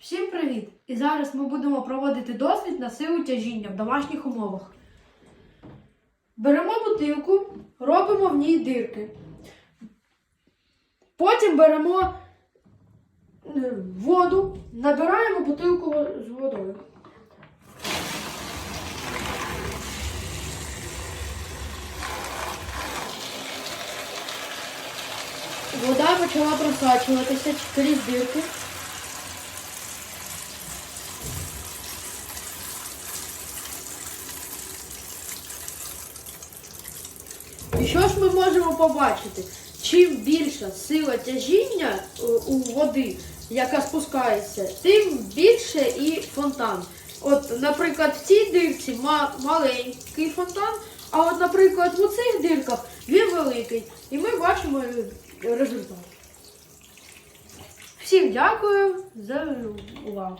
Всім привіт! І зараз ми будемо проводити дослід на силу тяжіння в домашніх умовах. Беремо бутилку, робимо в ній дирки. Потім беремо е, воду, набираємо бутилку з водою. Вода почала просачуватися крізь дирки. Що ж ми можемо побачити? Чим більша сила тяжіння е, у води, яка спускається, тим більше і фонтан. От, наприклад, в цій дирці маленький фонтан, а от, наприклад, у цих дирках він великий. І ми бачимо результат. Всім дякую за увагу.